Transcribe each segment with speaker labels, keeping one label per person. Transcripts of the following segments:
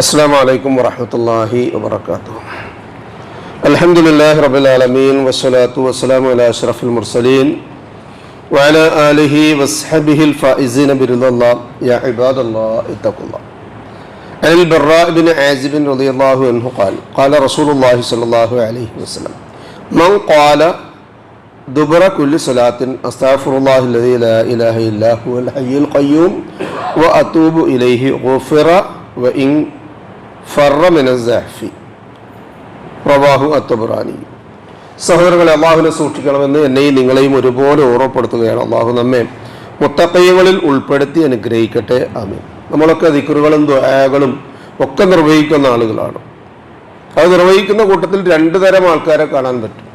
Speaker 1: السلام عليكم ورحمة الله وبركاته. الحمد لله رب العالمين والصلاة والسلام على أشرف المرسلين وعلى آله وصحبه الفائزين برضا الله. يا عباد الله اتقوا الله. عن البراء بن عازب رضي الله عنه قال قال رسول الله صلى الله عليه وسلم من قال دبر كل صلاة أستغفر الله الذي لا إله إلا هو الحي القيوم وأتوب إليه غفر وإن ഫറ മിനസാഫി പ്രവാഹു അത്തബുറാനി സഹോദരങ്ങളെ അള്ളാഹുവിനെ സൂക്ഷിക്കണമെന്ന് എന്നെയും നിങ്ങളെയും ഒരുപോലെ ഓർമ്മപ്പെടുത്തുകയാണ് അള്ളാഹു നമ്മെ മുത്തക്കൈകളിൽ ഉൾപ്പെടുത്തി അനുഗ്രഹിക്കട്ടെ. ആമീൻ. നമ്മളൊക്കെ ദിക്കറുകളും ദ്വയാകളും ഒക്കെ നിർവഹിക്കുന്ന ആളുകളാണ്. അത് നിർവഹിക്കുന്ന കൂട്ടത്തിൽ രണ്ട് തരം ആൾക്കാരെ കാണാൻ പറ്റും.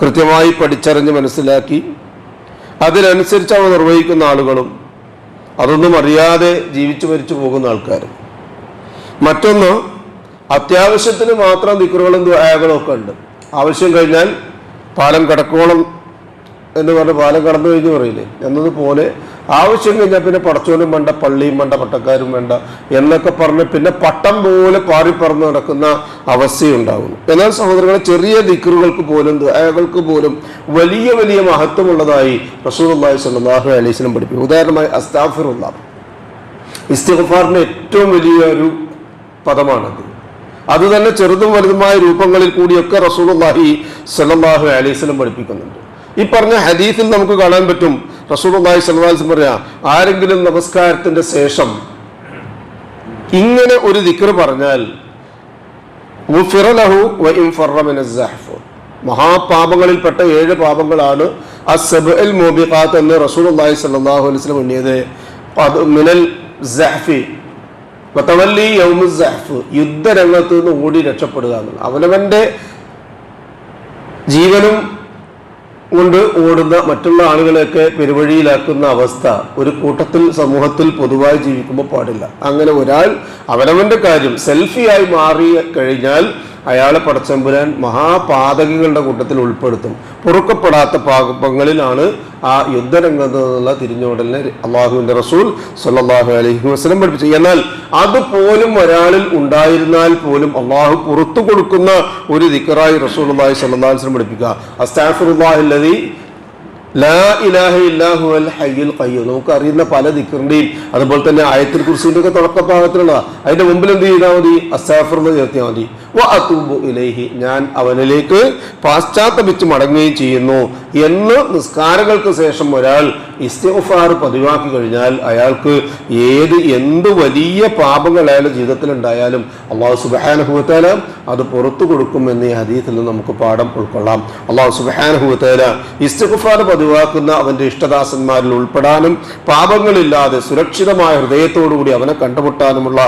Speaker 1: കൃത്യമായി പഠിച്ചറിഞ്ഞ് മനസ്സിലാക്കി അതിനനുസരിച്ച് അവ നിർവഹിക്കുന്ന ആളുകളും. അതൊന്നും അറിയാതെ ജീവിച്ചു മരിച്ചു പോകുന്ന ആൾക്കാരും. മറ്റൊന്ന് അത്യാവശ്യത്തിന് മാത്രം ദിക്കറുകളും ദ്വായകളും ഒക്കെ ഉണ്ട്. ആവശ്യം കഴിഞ്ഞാൽ പാലം കിടക്കോളം എന്ന് പറഞ്ഞ് പാലം കടന്നു കഴിഞ്ഞ് പറയില്ലേ? എന്നതുപോലെ ആവശ്യം കഴിഞ്ഞാൽ പിന്നെ പടച്ചോനും വേണ്ട പള്ളിയും വേണ്ട പട്ടക്കാരും വേണ്ട എന്നൊക്കെ പറഞ്ഞ് പിന്നെ പട്ടം പോലെ പാറി പറന്ന് നടക്കുന്ന അവസ്ഥയുണ്ടാകുന്നു എന്നാൽ സഹോദരങ്ങളെ ചെറിയ ദിക്കറുകൾക്ക് പോലും ദ്വായകൾക്ക് പോലും വലിയ വലിയ മഹത്വമുള്ളതായി റസൂർല്ലാഹി സ്വല്ലാഹു അലൈസ്ലം പഠിപ്പിക്കും ഉദാഹരണമായി അസ്താഫിറുള്ള ഇസ്തിഗ്ഫാറിന്റെ ഏറ്റവും വലിയ ഒരു പദമാണത്. അത് തന്നെ ചെറുതും വലുതുമായ രൂപങ്ങളിൽ കൂടിയൊക്കെ റസൂലുള്ളാഹി സല്ലാഹു അലൈഹി വസല്ലം പഠിപ്പിക്കുന്നുണ്ട്. ഈ പറഞ്ഞ ഹദീഫിൽ നമുക്ക് കാണാൻ പറ്റും. റസൂലുള്ളാഹി വസല്ലം പറയാ ആരെങ്കിലും നമസ്കാരത്തിന്റെ ശേഷം ഇങ്ങനെ ഒരു ദിക്ർ പറഞ്ഞാൽ മഹാപാപങ്ങളിൽപ്പെട്ട ഏഴ് പാപങ്ങളാണ് അസ്സബ്അൽ മോബിഖാത്ത് എന്ന് റസൂലുള്ളാഹി സ്വല്ലല്ലാഹു അലൈഹി വസല്ലം എണ്ണിയത് മിനൽ വത്തവല്ലി യൗമുസഹഫ് യുദ്ധരംഗത്ത് നിന്ന് ഓടി രക്ഷപ്പെടുക എന്നുള്ളത്. അവനവന്റെ ജീവനും കൊണ്ട് ഓടുന്ന മറ്റുള്ള ആളുകളെയൊക്കെ പെരുവഴിയിലാക്കുന്ന അവസ്ഥ ഒരു കൂട്ടത്തിൽ സമൂഹത്തിൽ പൊതുവായി ജീവിക്കുമ്പോൾ പാടില്ല. അങ്ങനെ ഒരാൾ അവനവന്റെ കാര്യം സെൽഫിയായി മാറി കഴിഞ്ഞാൽ അയാളെ പടച്ചമ്പുരാൻ മഹാപാതകികളുടെ കൂട്ടത്തിൽ ഉൾപ്പെടുത്തും. പൊറുക്കപ്പെടാത്ത പാകപ്പങ്ങളിലാണ് ആ യുദ്ധരംഗത്ത് നിന്നുള്ള തിരിഞ്ഞോടലിനെ അള്ളാഹുവിന്റെ റസൂൽ സല്ലാഹു അലഹി വസ്ലം പഠിപ്പിച്ചു എന്നാൽ അതുപോലും ഒരാളിൽ ഉണ്ടായിരുന്നാൽ പോലും അള്ളാഹു പുറത്തു കൊടുക്കുന്ന ഒരു ദിക്കറായി റസൂൽ അള്ളാഹി സല്ലാ വസ്ലം പഠിപ്പിക്കുക. ലാ ഇലാഹ ഇല്ലാഹു അൽ ഹയ്യുൽ ഖയ്യൂം. നമുക്ക് അറിയുന്ന പല ദിക്കറിന്റെയും അതുപോലെ തന്നെ ആയത്തിൽ കുറിച്ചിന്റെ ഒക്കെ തുടക്കഭാഗത്തിലുള്ള അതിന്റെ മുമ്പിൽ എന്ത് ചെയ്താൽ മതി? അസ്താഫർ എന്ന് ചേർത്തിയാൽ മതി. വ അത്തൂബു ഇലൈഹി ഞാൻ അവനിലേക്ക് പാശ്ചാത്തപിച്ച് മടങ്ങുകയും ചെയ്യുന്നു എന്ന് നിസ്കാരങ്ങൾക്ക് ശേഷം ഒരാൾ ഇസ്തിഫാർ പതിവാക്കി കഴിഞ്ഞാൽ അയാൾക്ക് ഏത് എന്ത് വലിയ പാപങ്ങൾ അയാളുടെ ജീവിതത്തിൽ ഉണ്ടായാലും അള്ളാഹു സുബാനുഭവത്തേല അത് പുറത്തു കൊടുക്കും എന്ന് ഈ ഹദീത്തിൽ നിന്ന് നമുക്ക് പാഠം ഉൾക്കൊള്ളാം. അള്ളാഹു സുബാനുഭവത്തേല ഇസ്തിഫാർ പതിവാക്കുന്ന അവന്റെ ഇഷ്ടദാസന്മാരിൽ ഉൾപ്പെടാനും പാപങ്ങളില്ലാതെ സുരക്ഷിതമായ ഹൃദയത്തോടുകൂടി അവനെ കണ്ടുമുട്ടാനുമുള്ള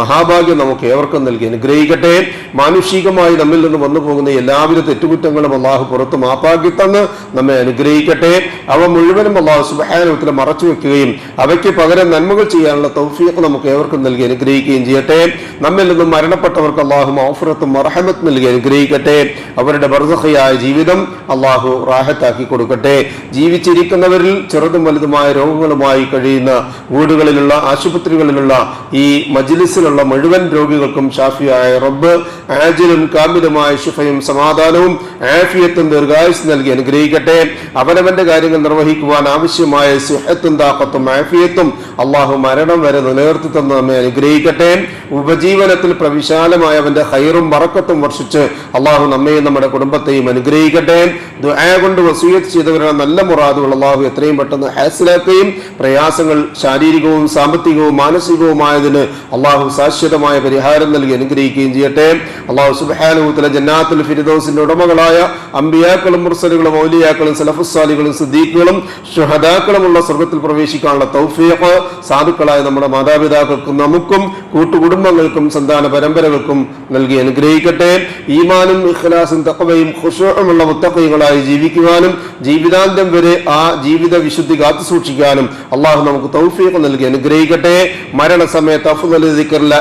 Speaker 1: മഹാഭാഗ്യം നമുക്ക് ഏവർക്കും നൽകി. അനുഗ്രഹിക്കട്ടെ. മാനുഷികമായി നമ്മിൽ നിന്ന് വന്നു പോകുന്ന എല്ലാവിധ തെറ്റുകുറ്റങ്ങളും അള്ളാഹു പുറത്ത് മാപ്പാക്കി തന്ന് നമ്മെ അനുഗ്രഹിക്കട്ടെ. അവ മുഴുവനും അള്ളാഹു സുബാനുത്തിൽ മറച്ചു വെക്കുകയും അവയ്ക്ക് പകരം നന്മകൾ ചെയ്യാനുള്ള തൗഫീഖ് നമുക്ക് ഏവർക്കും നൽകി അനുഗ്രഹിക്കുകയും ചെയ്യട്ടെ. നമ്മിൽ നിന്നും മരണപ്പെട്ടവർക്ക് അള്ളാഹു മൗഫറത്തും മറഹമത്ത് നൽകി അനുഗ്രഹിക്കട്ടെ. അവരുടെ ബർസഹയായ ജീവിതം അള്ളാഹു റാഹത്താക്കി കൊടുക്കട്ടെ. ജീവിച്ചിരിക്കുന്നവരിൽ ചെറുതും വലുതുമായ രോഗങ്ങളുമായി കഴിയുന്ന വീടുകളിലുള്ള ആശുപത്രികളിലുള്ള ഈ മജ്ലിസിലുള്ള മുഴുവൻ രോഗികൾക്കും ഷാഫിയായ റബ്ബ് ആജിലും കാമിലുമായ ശുഫയും സമാധാനവും ആഫിയത്തും ദീർഘായുസ് നൽകി അനുഗ്രഹിക്കട്ടെ. അവനവന്റെ കാര്യങ്ങൾ നിർവഹിക്കുവാൻ ആവശ്യമായ സുഹത്തും താക്കത്തും ആഫിയത്തും അള്ളാഹു മരണം വരെ നിലനിർത്തി തന്ന് നമ്മെ അനുഗ്രഹിക്കട്ടെ. ഉപജീവനത്തിൽ പ്രവിശാലമായ അവന്റെ ഹൈറും വറക്കത്തും വർഷിച്ച് അള്ളാഹു നമ്മയും നമ്മുടെ കുടുംബത്തെയും അനുഗ്രഹിക്കട്ടെ. ദുആയ കൊണ്ട് വസൂയത്ത് ചെയ്തവരുടെ നല്ല മുറാദുകൾ അള്ളാഹു എത്രയും പെട്ടെന്ന് ഹാസിലാക്കുകയും പ്രയാസങ്ങൾ ശാരീരികവും സാമ്പത്തികവും മാനസികവുമായതിന് അള്ളാഹു ശാശ്വതമായ പരിഹാരം നൽകി അനുഗ്രഹിക്കുകയും ചെയ്യട്ടെ. അള്ളാഹു സുബാനുത്തല ജന്നാത്തുൽ ഫിരിദോസിന്റെ ഉടമകളായ അമ്പിയാക്കളും മുർസലുകളും ഔലിയാക്കളും സലഫുസാലികളും സിദ്ദീഖുകളും ഷുഹദാക്കളുമുള്ള സ്വർഗത്തിൽ പ്രവേശിക്കാനുള്ള തൗഫീഖ് സാധുക്കളായ നമ്മുടെ മാതാപിതാക്കൾക്കും നമുക്കും കൂട്ടുകുടുംബങ്ങൾക്കും സന്താന പരമ്പരകൾക്കും നൽകി അനുഗ്രഹിക്കട്ടെ. ഈമാനും ഇഖ്ലാസും തക്കവയും ഖുഷുമുള്ള മുത്തക്കൈകളായി ജീവിക്കുവാനും ജീവിതാന്ത്യം വരെ ആ ജീവിത വിശുദ്ധി കാത്തു സൂക്ഷിക്കാനും അള്ളാഹു നമുക്ക് തൗഫീഖ് നൽകി അനുഗ്രഹിക്കട്ടെ. മരണസമയത്ത് അഫ്ദൽ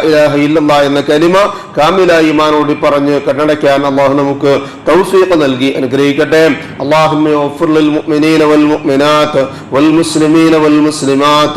Speaker 1: ഇലാഹ ഇല്ലല്ലാഹ് എന്ന കലിമ കാമില ഈമാനോട് മറുപടി പറഞ്ഞ് കണ്ണടയ്ക്കാൻ അള്ളാഹു നമുക്ക് തൗഫീഖ് നൽകി അനുഗ്രഹിക്കട്ടെ اللهم اغفر للمؤمنين والمؤمنات والمسلمين والمسلمات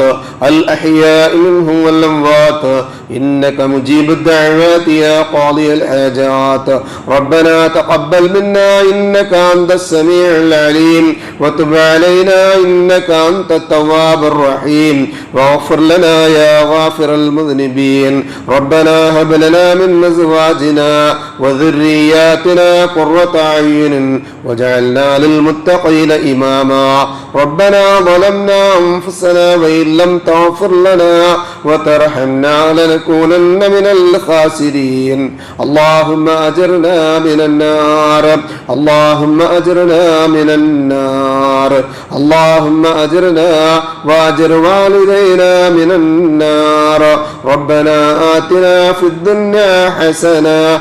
Speaker 1: الأحياء منهم والأموات إنك مجيب الدعوات يا قاضي الحاجات ربنا تقبل منا إنك أنت السميع العليم وتب علينا إنك أنت التواب الرحيم واغفر لنا يا غافر المذنبين ربنا هب لنا من أزواجنا علينا وذرياتنا قرة أعين وجعلنا للمتقين إماما. ربنا ظلمنا أنفسنا وإن لم تغفر لنا وترحمنا لنكونن من الخاسرين. اللهم أجرنا من النار. اللهم أجرنا من النار. اللهم أجرنا وأجر والدينا من النار. ربنا آتنا في الدنيا حسنة